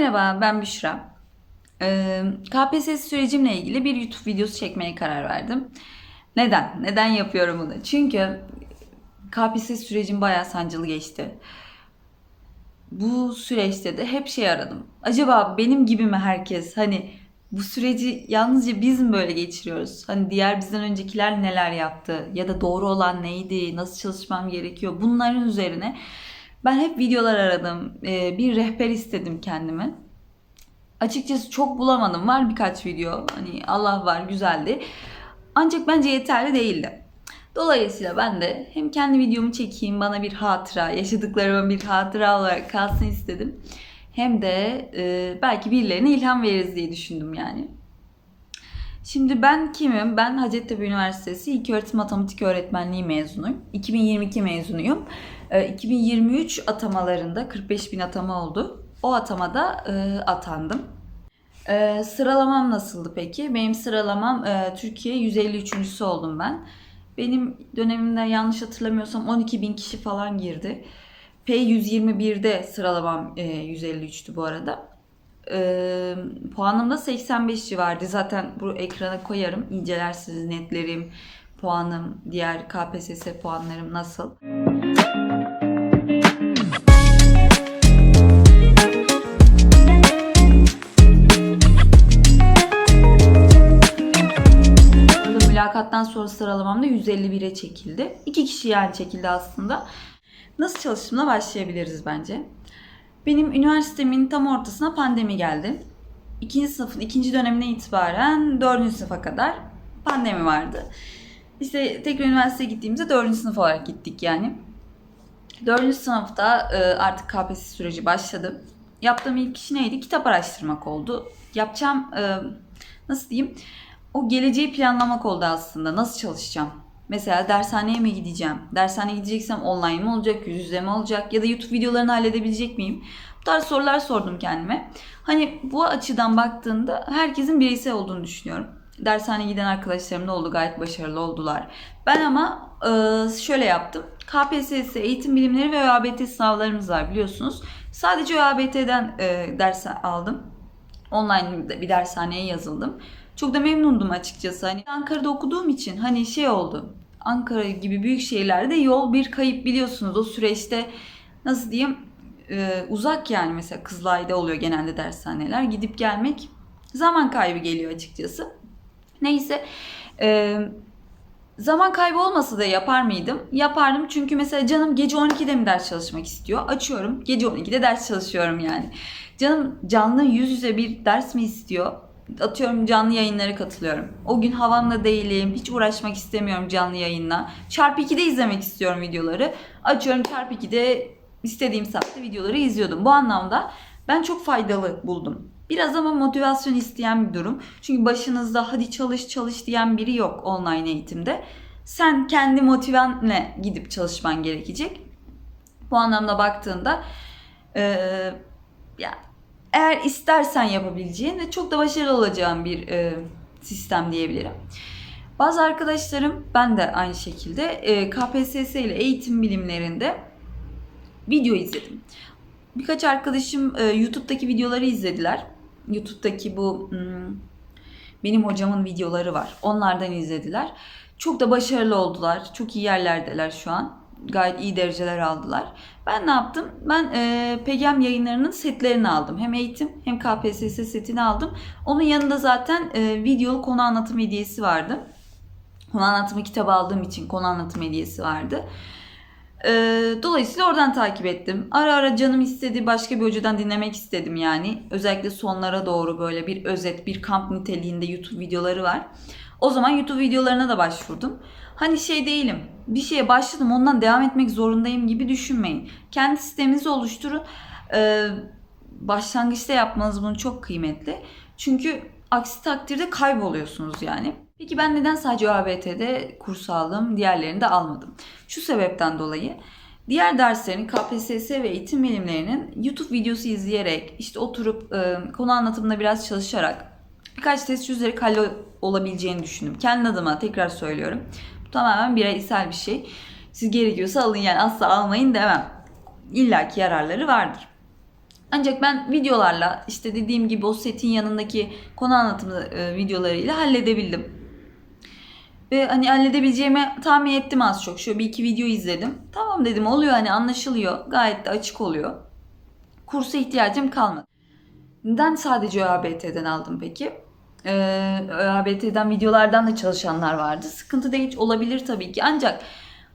Merhaba, ben Büşra. Ee, KPSS sürecimle ilgili bir YouTube videosu çekmeye karar verdim. Neden? Neden yapıyorum bunu? Çünkü KPSS sürecim bayağı sancılı geçti. Bu süreçte de hep şey aradım. Acaba benim gibi mi herkes? Hani bu süreci yalnızca biz mi böyle geçiriyoruz? Hani diğer bizden öncekiler neler yaptı? Ya da doğru olan neydi? Nasıl çalışmam gerekiyor? Bunların üzerine ben hep videolar aradım. Ee, bir rehber istedim kendime. Açıkçası çok bulamadım. Var birkaç video. Hani Allah var güzeldi. Ancak bence yeterli değildi. Dolayısıyla ben de hem kendi videomu çekeyim bana bir hatıra, yaşadıklarıma bir hatıra olarak kalsın istedim. Hem de e, belki birilerine ilham veririz diye düşündüm yani. Şimdi ben kimim? Ben Hacettepe Üniversitesi İlköğretim Matematik Öğretmenliği mezunuyum. 2022 mezunuyum. Ee, 2023 atamalarında 45 bin atama oldu. O atamada e, atandım. Ee, sıralamam nasıldı peki? Benim sıralamam e, Türkiye 153.sü oldum ben. Benim dönemimde yanlış hatırlamıyorsam 12 bin kişi falan girdi. P121'de sıralamam e, 153'tü bu arada. E, puanım da 85 civardı. Zaten bu ekrana koyarım. İncelersiniz netlerim, puanım, diğer KPSS puanlarım nasıl. Mülakattan sonra sıralamam da 151'e çekildi. İki kişi yani çekildi aslında. Nasıl çalıştığımla başlayabiliriz bence. Benim üniversitemin tam ortasına pandemi geldi. İkinci sınıfın ikinci dönemine itibaren dördüncü sınıfa kadar pandemi vardı. İşte tekrar üniversiteye gittiğimizde dördüncü sınıf olarak gittik yani. Dördüncü sınıfta e, artık KPSS süreci başladı. Yaptığım ilk iş neydi? Kitap araştırmak oldu. Yapacağım e, nasıl diyeyim? O geleceği planlamak oldu aslında. Nasıl çalışacağım? Mesela dershaneye mi gideceğim? Dershaneye gideceksem online mi olacak, yüz yüze mi olacak? Ya da YouTube videolarını halledebilecek miyim? Bu tarz sorular sordum kendime. Hani bu açıdan baktığında herkesin bireysel olduğunu düşünüyorum. Dershaneye giden arkadaşlarım da oldu. Gayet başarılı oldular. Ben ama e, şöyle yaptım. KPSS, eğitim bilimleri ve ÖABT sınavlarımız var biliyorsunuz. Sadece ÖABT'den e, ders aldım. Online bir dershaneye yazıldım. Çok da memnundum açıkçası. Hani Ankara'da okuduğum için hani şey oldu. Ankara gibi büyük şehirlerde yol bir kayıp biliyorsunuz. O süreçte nasıl diyeyim e, uzak yani mesela Kızılay'da oluyor genelde dershaneler. Gidip gelmek zaman kaybı geliyor açıkçası. Neyse e, zaman kaybı olmasa da yapar mıydım? Yapardım çünkü mesela canım gece 12'de mi ders çalışmak istiyor? Açıyorum gece 12'de ders çalışıyorum yani. Canım canlı yüz yüze bir ders mi istiyor? Atıyorum canlı yayınlara katılıyorum. O gün havamda değilim. Hiç uğraşmak istemiyorum canlı yayınla. Çarpı 2'de izlemek istiyorum videoları. Açıyorum çarpı 2'de istediğim saatte videoları izliyordum. Bu anlamda ben çok faydalı buldum. Biraz ama motivasyon isteyen bir durum. Çünkü başınızda hadi çalış çalış diyen biri yok online eğitimde. Sen kendi motivenle gidip çalışman gerekecek. Bu anlamda baktığında ee, ya eğer istersen yapabileceğin ve çok da başarılı olacağın bir e, sistem diyebilirim. Bazı arkadaşlarım, ben de aynı şekilde e, KPSS ile eğitim bilimlerinde video izledim. Birkaç arkadaşım e, YouTube'daki videoları izlediler. YouTube'daki bu hmm, benim hocamın videoları var. Onlardan izlediler. Çok da başarılı oldular. Çok iyi yerlerdeler şu an gayet iyi dereceler aldılar. Ben ne yaptım? Ben e, PGM yayınlarının setlerini aldım. Hem eğitim hem KPSS setini aldım. Onun yanında zaten e, videolu konu anlatım hediyesi vardı. Konu anlatımı kitabı aldığım için konu anlatım hediyesi vardı. E, dolayısıyla oradan takip ettim. Ara ara canım istedi başka bir hocadan dinlemek istedim yani. Özellikle sonlara doğru böyle bir özet, bir kamp niteliğinde YouTube videoları var. O zaman YouTube videolarına da başvurdum. Hani şey değilim. Bir şeye başladım ondan devam etmek zorundayım gibi düşünmeyin. Kendi sisteminizi oluşturun. Ee, başlangıçta yapmanız bunu çok kıymetli. Çünkü aksi takdirde kayboluyorsunuz yani. Peki ben neden sadece ÖABT'de kurs aldım, diğerlerini de almadım? Şu sebepten dolayı diğer derslerin KPSS ve eğitim bilimlerinin YouTube videosu izleyerek, işte oturup e, konu anlatımında biraz çalışarak birkaç test çözerek hallol olabileceğini düşündüm. Kendi adıma tekrar söylüyorum. Bu tamamen bireysel bir şey. Siz gerekiyorsa alın yani asla almayın demem. İlla ki yararları vardır. Ancak ben videolarla işte dediğim gibi o setin yanındaki konu anlatımı e, videolarıyla halledebildim. Ve hani halledebileceğimi tahmin ettim az çok. Şöyle bir iki video izledim. Tamam dedim oluyor hani anlaşılıyor. Gayet de açık oluyor. Kursa ihtiyacım kalmadı. Neden sadece ÖABT'den aldım peki? Ee, ÖABT'den videolardan da çalışanlar vardı. Sıkıntı değil olabilir tabii ki. Ancak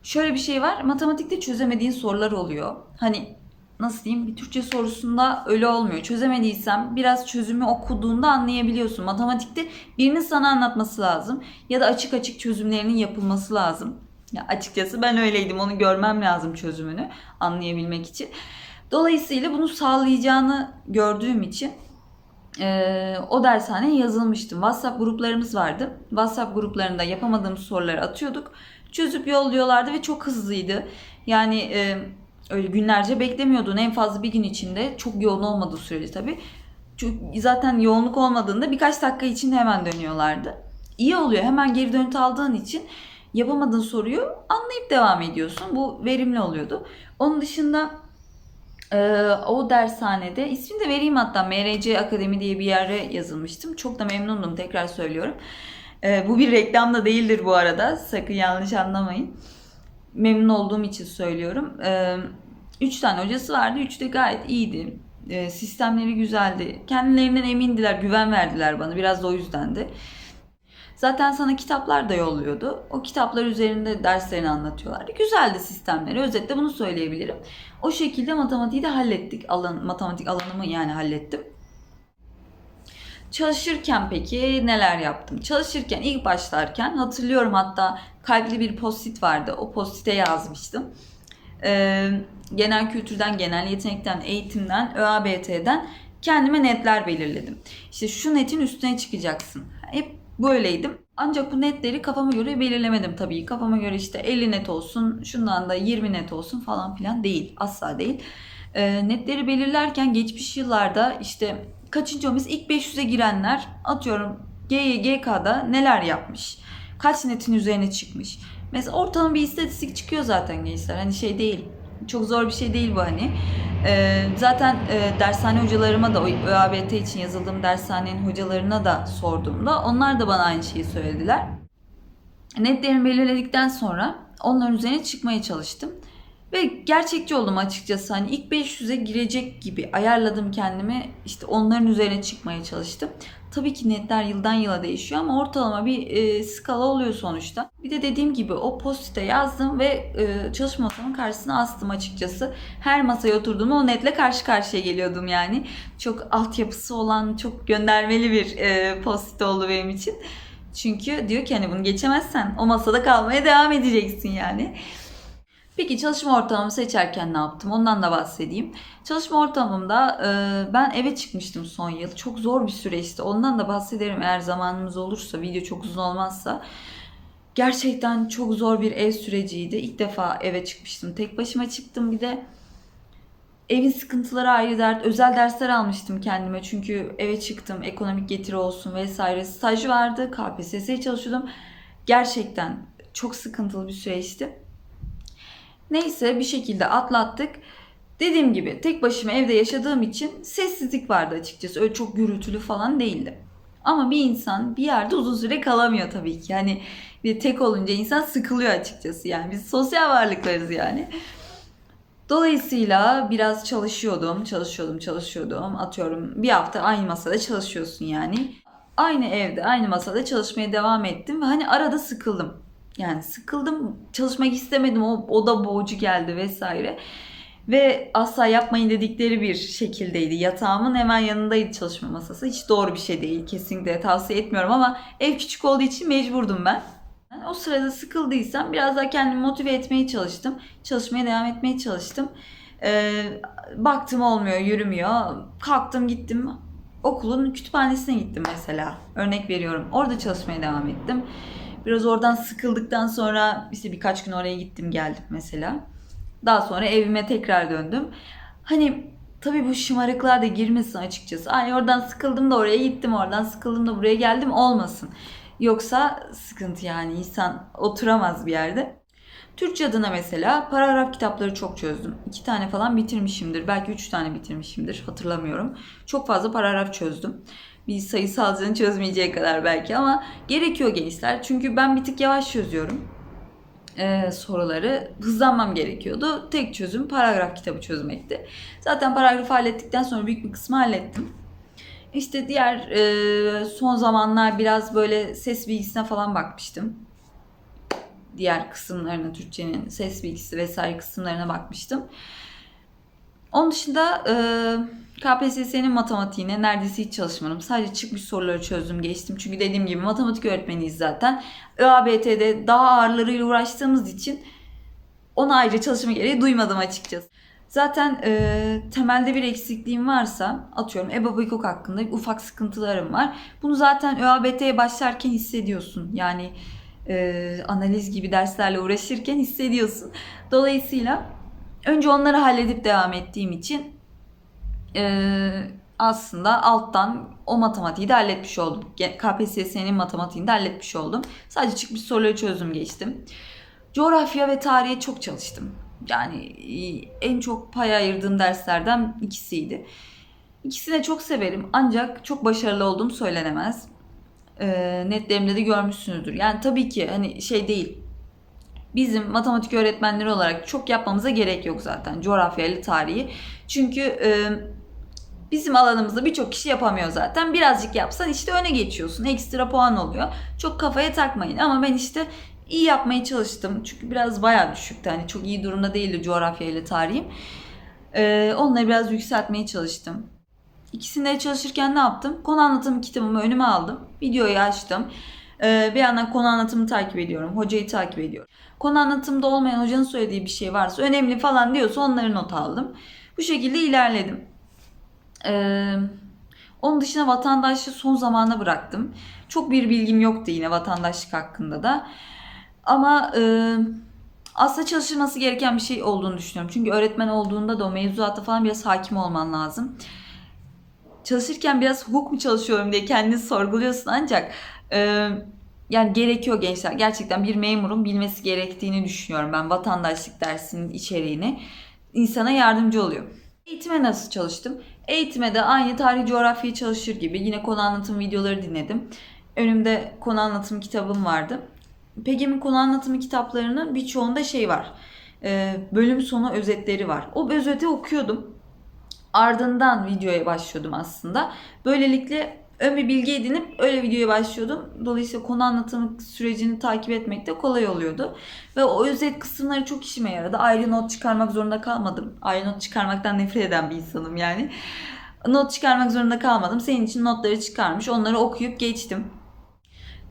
şöyle bir şey var. Matematikte çözemediğin sorular oluyor. Hani nasıl diyeyim bir Türkçe sorusunda öyle olmuyor. Çözemediysem biraz çözümü okuduğunda anlayabiliyorsun. Matematikte birinin sana anlatması lazım ya da açık açık çözümlerinin yapılması lazım. Ya açıkçası ben öyleydim. Onu görmem lazım çözümünü anlayabilmek için. Dolayısıyla bunu sağlayacağını gördüğüm için eee, o dershaneye yazılmıştım. WhatsApp gruplarımız vardı. WhatsApp gruplarında yapamadığımız soruları atıyorduk. Çözüp yolluyorlardı ve çok hızlıydı. Yani eee, öyle günlerce beklemiyordun. En fazla bir gün içinde çok yoğun olmadığı sürece tabii. Çünkü zaten yoğunluk olmadığında birkaç dakika içinde hemen dönüyorlardı. İyi oluyor. Hemen geri dönüt aldığın için yapamadığın soruyu anlayıp devam ediyorsun. Bu verimli oluyordu. Onun dışında ee, o dershanede ismini de vereyim hatta MRC Akademi diye bir yere yazılmıştım. Çok da memnundum tekrar söylüyorum. Ee, bu bir reklam da değildir bu arada. Sakın yanlış anlamayın. Memnun olduğum için söylüyorum. Ee, üç tane hocası vardı. Üçü de gayet iyiydi. Ee, sistemleri güzeldi. Kendilerinden emindiler, güven verdiler bana. Biraz da o yüzdendi. Zaten sana kitaplar da yolluyordu. O kitaplar üzerinde derslerini anlatıyorlardı. Güzeldi sistemleri. Özetle bunu söyleyebilirim. O şekilde matematiği de hallettik. Alan, matematik alanımı yani hallettim. Çalışırken peki neler yaptım? Çalışırken ilk başlarken hatırlıyorum hatta kalpli bir post-it vardı. O post-it'e yazmıştım. Ee, genel kültürden, genel yetenekten, eğitimden, ÖABT'den kendime netler belirledim. İşte şu netin üstüne çıkacaksın. Hep böyleydim. Ancak bu netleri kafama göre belirlemedim tabii. Kafama göre işte 50 net olsun, şundan da 20 net olsun falan filan değil. Asla değil. Ee, netleri belirlerken geçmiş yıllarda işte kaçıncı olmuş ilk 500'e girenler atıyorum GYGK'da neler yapmış? Kaç netin üzerine çıkmış? Mesela ortalama bir istatistik çıkıyor zaten gençler. Hani şey değil. Çok zor bir şey değil bu hani. Ee, zaten e, dershane hocalarıma da ÖABT için yazıldığım dershanenin hocalarına da sorduğumda onlar da bana aynı şeyi söylediler. Netlerimi belirledikten sonra onların üzerine çıkmaya çalıştım. Ve gerçekçi oldum açıkçası. Hani ilk 500'e girecek gibi ayarladım kendimi. İşte onların üzerine çıkmaya çalıştım. Tabii ki netler yıldan yıla değişiyor ama ortalama bir e, skala oluyor sonuçta. Bir de dediğim gibi o postite yazdım ve e, çalışma masamın karşısına astım açıkçası. Her masaya oturduğumda o netle karşı karşıya geliyordum yani. Çok altyapısı olan, çok göndermeli bir e, post oldu benim için. Çünkü diyor ki hani bunu geçemezsen o masada kalmaya devam edeceksin yani. Peki çalışma ortamımı seçerken ne yaptım? Ondan da bahsedeyim. Çalışma ortamımda e, ben eve çıkmıştım son yıl. Çok zor bir süreçti. Ondan da bahsederim eğer zamanımız olursa, video çok uzun olmazsa. Gerçekten çok zor bir ev süreciydi. İlk defa eve çıkmıştım. Tek başıma çıktım bir de. Evin sıkıntıları ayrı dert. Özel dersler almıştım kendime. Çünkü eve çıktım. Ekonomik getiri olsun vesaire. Staj vardı. KPSS'ye çalışıyordum. Gerçekten çok sıkıntılı bir süreçti. Neyse bir şekilde atlattık. Dediğim gibi tek başıma evde yaşadığım için sessizlik vardı açıkçası. Öyle çok gürültülü falan değildi. Ama bir insan bir yerde uzun süre kalamıyor tabii ki. Yani bir tek olunca insan sıkılıyor açıkçası. Yani biz sosyal varlıklarız yani. Dolayısıyla biraz çalışıyordum, çalışıyordum, çalışıyordum. Atıyorum bir hafta aynı masada çalışıyorsun yani. Aynı evde, aynı masada çalışmaya devam ettim ve hani arada sıkıldım. Yani sıkıldım, çalışmak istemedim, o, o da boğucu geldi vesaire. Ve asla yapmayın dedikleri bir şekildeydi. Yatağımın hemen yanındaydı çalışma masası. Hiç doğru bir şey değil. Kesinlikle tavsiye etmiyorum ama ev küçük olduğu için mecburdum ben. Yani o sırada sıkıldıysam biraz daha kendimi motive etmeye çalıştım. Çalışmaya devam etmeye çalıştım. Ee, baktım olmuyor, yürümüyor. Kalktım gittim. Okulun kütüphanesine gittim mesela. Örnek veriyorum. Orada çalışmaya devam ettim. Biraz oradan sıkıldıktan sonra işte birkaç gün oraya gittim geldim mesela. Daha sonra evime tekrar döndüm. Hani tabii bu şımarıklığa da girmesin açıkçası. Ay oradan sıkıldım da oraya gittim, oradan sıkıldım da buraya geldim olmasın. Yoksa sıkıntı yani insan oturamaz bir yerde. Türkçe adına mesela paragraf kitapları çok çözdüm. İki tane falan bitirmişimdir. Belki üç tane bitirmişimdir. Hatırlamıyorum. Çok fazla paragraf çözdüm. Bir sayısalcının çözmeyeceği kadar belki ama gerekiyor gençler. Çünkü ben bir tık yavaş çözüyorum e, soruları hızlanmam gerekiyordu. Tek çözüm paragraf kitabı çözmekti. Zaten paragrafı hallettikten sonra büyük bir kısmı hallettim. İşte diğer e, son zamanlar biraz böyle ses bilgisine falan bakmıştım. Diğer kısımlarına Türkçenin ses bilgisi vesaire kısımlarına bakmıştım. Onun dışında e, KPSS'nin matematiğine neredeyse hiç çalışmadım. Sadece çıkmış soruları çözdüm geçtim. Çünkü dediğim gibi matematik öğretmeniyiz zaten. ÖABT'de daha ağırlarıyla uğraştığımız için ona ayrıca çalışma gereği duymadım açıkçası. Zaten e, temelde bir eksikliğim varsa atıyorum EBA hukuk hakkında ufak sıkıntılarım var. Bunu zaten ÖABT'ye başlarken hissediyorsun. Yani e, analiz gibi derslerle uğraşırken hissediyorsun. Dolayısıyla önce onları halledip devam ettiğim için e, aslında alttan o matematiği de halletmiş oldum. KPSS'nin matematiğini de halletmiş oldum. Sadece çıkmış soruları çözdüm geçtim. Coğrafya ve tarihe çok çalıştım. Yani e, en çok pay ayırdığım derslerden ikisiydi. İkisini de çok severim ancak çok başarılı olduğum söylenemez. E, netlerimde de görmüşsünüzdür. Yani tabii ki hani şey değil. Bizim matematik öğretmenleri olarak çok yapmamıza gerek yok zaten coğrafya ile tarihi. Çünkü e, bizim alanımızda birçok kişi yapamıyor zaten. Birazcık yapsan işte öne geçiyorsun. Ekstra puan oluyor. Çok kafaya takmayın. Ama ben işte iyi yapmaya çalıştım. Çünkü biraz bayağı düşüktü. Hani çok iyi durumda değildi coğrafya ile tarihim. Ee, onları biraz yükseltmeye çalıştım. İkisinde çalışırken ne yaptım? Konu anlatım kitabımı önüme aldım. Videoyu açtım. Ee, bir yandan konu anlatımı takip ediyorum. Hocayı takip ediyorum. Konu anlatımda olmayan hocanın söylediği bir şey varsa önemli falan diyorsa onları not aldım. Bu şekilde ilerledim. Ee, onun dışında vatandaşlığı son zamana bıraktım. Çok bir bilgim yoktu yine vatandaşlık hakkında da. Ama e, aslında çalışılması gereken bir şey olduğunu düşünüyorum. Çünkü öğretmen olduğunda da o mevzuata falan biraz hakim olman lazım. Çalışırken biraz hukuk mu çalışıyorum diye kendini sorguluyorsun ancak e, yani gerekiyor gençler. Gerçekten bir memurun bilmesi gerektiğini düşünüyorum ben vatandaşlık dersinin içeriğini. insana yardımcı oluyor. Eğitime nasıl çalıştım? Eğitime de aynı tarih coğrafyayı çalışır gibi yine konu anlatım videoları dinledim. Önümde konu anlatım kitabım vardı. PEGEM'in konu anlatımı kitaplarının birçoğunda şey var. E, bölüm sonu özetleri var. O özeti okuyordum. Ardından videoya başlıyordum aslında. Böylelikle ön bir bilgi edinip öyle videoya başlıyordum. Dolayısıyla konu anlatımı sürecini takip etmek de kolay oluyordu. Ve o özet kısımları çok işime yaradı. Ayrı not çıkarmak zorunda kalmadım. Ayrı not çıkarmaktan nefret eden bir insanım yani. Not çıkarmak zorunda kalmadım. Senin için notları çıkarmış. Onları okuyup geçtim.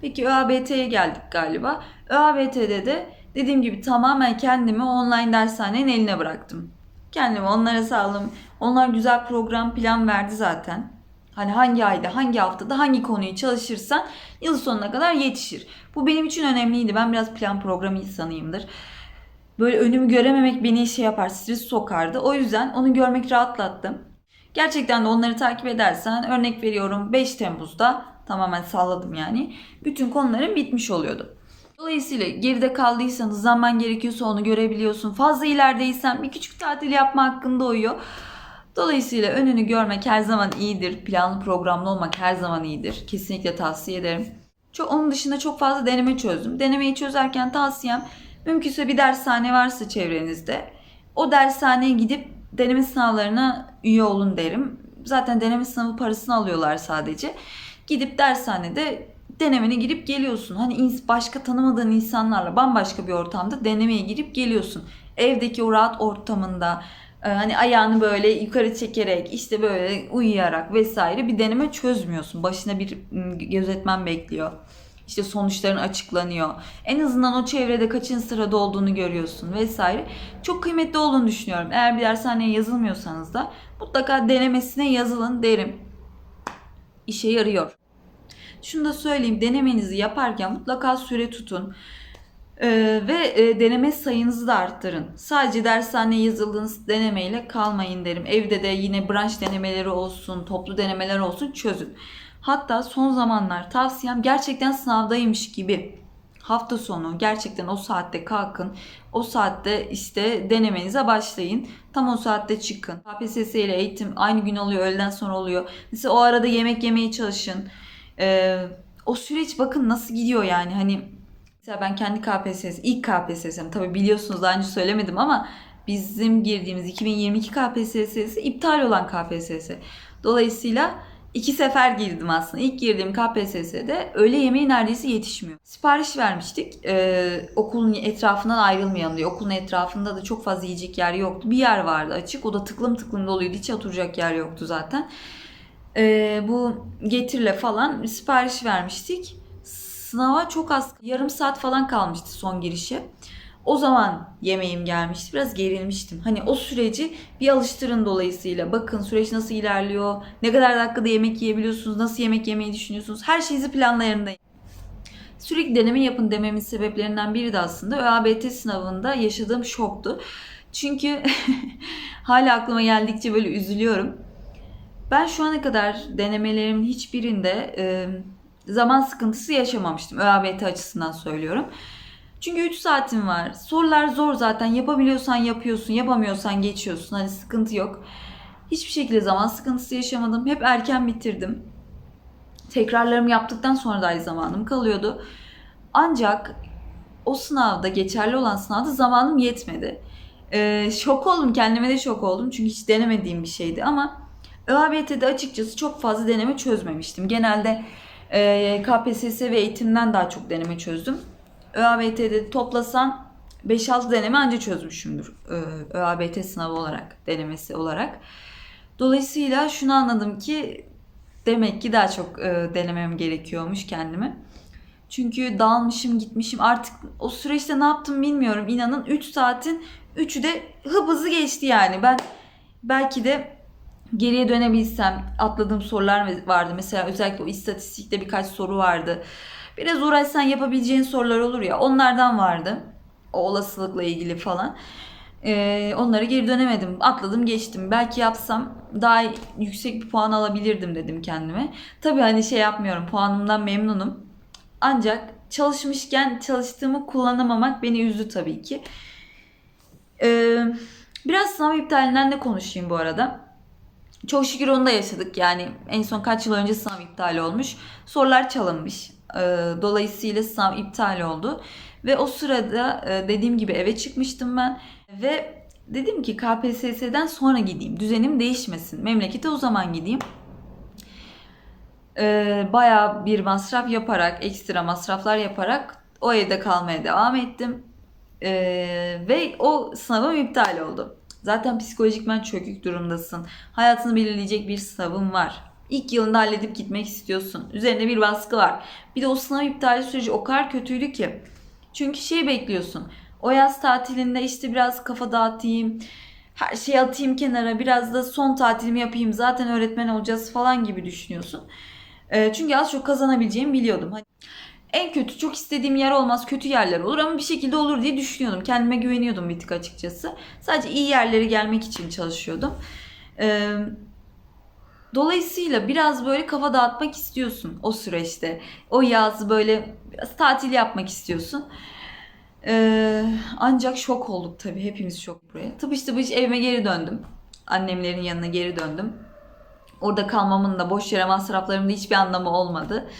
Peki ÖABT'ye geldik galiba. ÖABT'de de dediğim gibi tamamen kendimi online dershanenin eline bıraktım. Kendimi onlara sağladım. Onlar güzel program plan verdi zaten. Hani hangi ayda, hangi haftada, hangi konuyu çalışırsan yıl sonuna kadar yetişir. Bu benim için önemliydi. Ben biraz plan program insanıyımdır. Böyle önümü görememek beni şey yapar, stres sokardı. O yüzden onu görmek rahatlattı. Gerçekten de onları takip edersen örnek veriyorum 5 Temmuz'da tamamen salladım yani. Bütün konuların bitmiş oluyordu. Dolayısıyla geride kaldıysanız zaman gerekiyorsa onu görebiliyorsun. Fazla ilerideysen bir küçük tatil yapma hakkında uyuyor. Dolayısıyla önünü görmek her zaman iyidir. Planlı programlı olmak her zaman iyidir. Kesinlikle tavsiye ederim. Çok, onun dışında çok fazla deneme çözdüm. Denemeyi çözerken tavsiyem mümkünse bir dershane varsa çevrenizde o dershaneye gidip deneme sınavlarına üye olun derim. Zaten deneme sınavı parasını alıyorlar sadece. Gidip dershanede denemene girip geliyorsun. Hani başka tanımadığın insanlarla bambaşka bir ortamda denemeye girip geliyorsun. Evdeki o rahat ortamında hani ayağını böyle yukarı çekerek işte böyle uyuyarak vesaire bir deneme çözmüyorsun. Başına bir gözetmen bekliyor. İşte sonuçların açıklanıyor. En azından o çevrede kaçın sırada olduğunu görüyorsun vesaire. Çok kıymetli olduğunu düşünüyorum. Eğer bir dershaneye yazılmıyorsanız da mutlaka denemesine yazılın derim. İşe yarıyor. Şunu da söyleyeyim denemenizi yaparken mutlaka süre tutun. Ee, ve e, deneme sayınızı da arttırın. Sadece dershaneye yazıldığınız denemeyle kalmayın derim. Evde de yine branş denemeleri olsun, toplu denemeler olsun çözün. Hatta son zamanlar tavsiyem gerçekten sınavdaymış gibi hafta sonu gerçekten o saatte kalkın. O saatte işte denemenize başlayın. Tam o saatte çıkın. KPSS ile eğitim aynı gün oluyor, öğleden sonra oluyor. Mesela o arada yemek yemeye çalışın. Ee, o süreç bakın nasıl gidiyor yani. Hani mesela ben kendi KPSS, ilk KPSS'm tabii biliyorsunuz daha önce söylemedim ama bizim girdiğimiz 2022 KPSS'si iptal olan KPSS. Dolayısıyla iki sefer girdim aslında. İlk girdiğim KPSS'de öğle yemeği neredeyse yetişmiyor. Sipariş vermiştik. Ee, okulun etrafından ayrılmayalım diye. Okulun etrafında da çok fazla yiyecek yer yoktu. Bir yer vardı açık. O da tıklım tıklım doluydu. Hiç oturacak yer yoktu zaten. Ee, bu getirle falan sipariş vermiştik. Sınava çok az, yarım saat falan kalmıştı son girişe. O zaman yemeğim gelmişti. Biraz gerilmiştim. Hani o süreci bir alıştırın dolayısıyla. Bakın süreç nasıl ilerliyor. Ne kadar dakikada yemek yiyebiliyorsunuz. Nasıl yemek yemeyi düşünüyorsunuz. Her şeyinizi planlayın. Sürekli deneme yapın dememin sebeplerinden biri de aslında ÖABT sınavında yaşadığım şoktu. Çünkü hala aklıma geldikçe böyle üzülüyorum. Ben şu ana kadar denemelerimin hiçbirinde e, zaman sıkıntısı yaşamamıştım. ÖABT açısından söylüyorum. Çünkü 3 saatin var. Sorular zor zaten. Yapabiliyorsan yapıyorsun, yapamıyorsan geçiyorsun. Hani sıkıntı yok. Hiçbir şekilde zaman sıkıntısı yaşamadım. Hep erken bitirdim. Tekrarlarımı yaptıktan sonra dahi zamanım kalıyordu. Ancak o sınavda, geçerli olan sınavda zamanım yetmedi. Ee, şok oldum, kendime de şok oldum. Çünkü hiç denemediğim bir şeydi ama ÖABT'de açıkçası çok fazla deneme çözmemiştim. Genelde e, KPSS ve eğitimden daha çok deneme çözdüm. ÖABT'de toplasan 5-6 deneme anca çözmüşümdür. e, ÖABT sınavı olarak, denemesi olarak. Dolayısıyla şunu anladım ki demek ki daha çok e, denemem gerekiyormuş kendimi. Çünkü dağılmışım gitmişim artık o süreçte ne yaptım bilmiyorum. İnanın 3 saatin 3'ü de hıp hızlı geçti yani. Ben belki de geriye dönebilsem atladığım sorular vardı. Mesela özellikle o istatistikte birkaç soru vardı. Biraz uğraşsan yapabileceğin sorular olur ya onlardan vardı. O olasılıkla ilgili falan. Ee, onları geri dönemedim. Atladım geçtim. Belki yapsam daha yüksek bir puan alabilirdim dedim kendime. Tabii hani şey yapmıyorum. Puanımdan memnunum. Ancak çalışmışken çalıştığımı kullanamamak beni üzdü tabii ki. Ee, biraz sınav iptalinden de konuşayım bu arada. Çok şükür onu da yaşadık. Yani en son kaç yıl önce sınav iptal olmuş. Sorular çalınmış. Ee, dolayısıyla sınav iptal oldu. Ve o sırada e, dediğim gibi eve çıkmıştım ben. Ve dedim ki KPSS'den sonra gideyim. Düzenim değişmesin. Memlekete o zaman gideyim. Ee, bayağı bir masraf yaparak, ekstra masraflar yaparak o evde kalmaya devam ettim. Ee, ve o sınavım iptal oldu. Zaten psikolojikmen çökük durumdasın. Hayatını belirleyecek bir sınavın var. İlk yılında halledip gitmek istiyorsun. Üzerinde bir baskı var. Bir de o sınav iptali süreci o kadar kötüydü ki. Çünkü şey bekliyorsun. O yaz tatilinde işte biraz kafa dağıtayım. Her şeyi atayım kenara. Biraz da son tatilimi yapayım. Zaten öğretmen olacağız falan gibi düşünüyorsun. Ee, çünkü az çok kazanabileceğimi biliyordum. En kötü çok istediğim yer olmaz kötü yerler olur ama bir şekilde olur diye düşünüyordum. Kendime güveniyordum bir tık açıkçası. Sadece iyi yerlere gelmek için çalışıyordum. Ee, dolayısıyla biraz böyle kafa dağıtmak istiyorsun o süreçte. O yaz böyle tatil yapmak istiyorsun. Ee, ancak şok olduk tabii. Hepimiz şok buraya. Tıpış tıpış evime geri döndüm. Annemlerin yanına geri döndüm. Orada kalmamın da boş yere masraflarımın da hiçbir anlamı olmadı.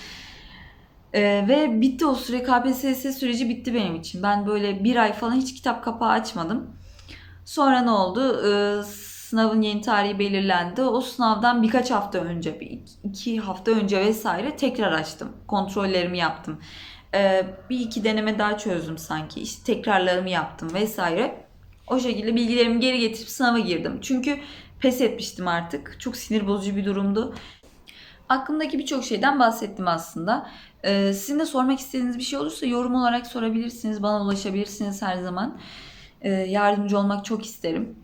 Ee, ve bitti o süre KPSS süreci bitti benim için. Ben böyle bir ay falan hiç kitap kapağı açmadım. Sonra ne oldu? Ee, sınavın yeni tarihi belirlendi. O sınavdan birkaç hafta önce, iki hafta önce vesaire tekrar açtım. Kontrollerimi yaptım. Ee, bir iki deneme daha çözdüm sanki. İşte tekrarlarımı yaptım vesaire. O şekilde bilgilerimi geri getirip sınava girdim. Çünkü pes etmiştim artık. Çok sinir bozucu bir durumdu. Aklımdaki birçok şeyden bahsettim aslında. Ee, sizin de sormak istediğiniz bir şey olursa yorum olarak sorabilirsiniz. Bana ulaşabilirsiniz her zaman. Ee, yardımcı olmak çok isterim.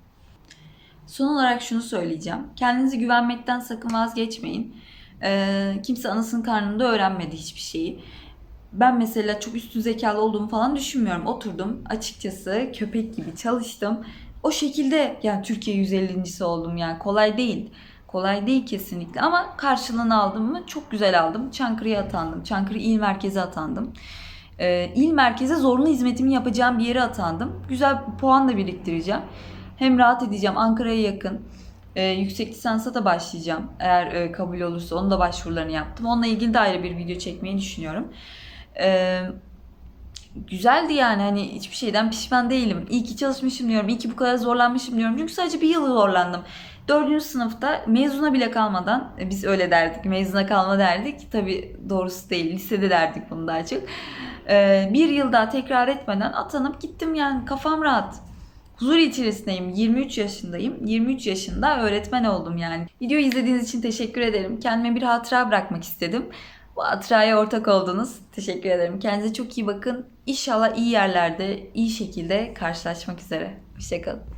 Son olarak şunu söyleyeceğim. Kendinize güvenmekten sakın vazgeçmeyin. Ee, kimse anasının karnında öğrenmedi hiçbir şeyi. Ben mesela çok üstün zekalı olduğumu falan düşünmüyorum. Oturdum açıkçası köpek gibi çalıştım. O şekilde yani Türkiye 150.si oldum yani kolay değil. Kolay değil kesinlikle ama karşılığını aldım mı çok güzel aldım. Çankırı'ya atandım. Çankırı İl Merkezi atandım. Ee, il merkeze zorunlu hizmetimi yapacağım bir yere atandım. Güzel puan da biriktireceğim. Hem rahat edeceğim. Ankara'ya yakın. Ee, yüksek lisansa da başlayacağım. Eğer e, kabul olursa onun da başvurularını yaptım. Onunla ilgili de ayrı bir video çekmeyi düşünüyorum. Ee, güzeldi yani hani hiçbir şeyden pişman değilim. İyi ki çalışmışım diyorum. İyi ki bu kadar zorlanmışım diyorum. Çünkü sadece bir yıl zorlandım. Dördüncü sınıfta mezuna bile kalmadan e, biz öyle derdik. Mezuna kalma derdik. Tabii doğrusu değil. Lisede derdik bunu daha çok. Ee, bir yıl daha tekrar etmeden atanıp gittim yani kafam rahat. Huzur içerisindeyim. 23 yaşındayım. 23 yaşında öğretmen oldum yani. Videoyu izlediğiniz için teşekkür ederim. Kendime bir hatıra bırakmak istedim. Bu hatıraya ortak oldunuz. Teşekkür ederim. Kendinize çok iyi bakın. İnşallah iyi yerlerde, iyi şekilde karşılaşmak üzere. Hoşçakalın.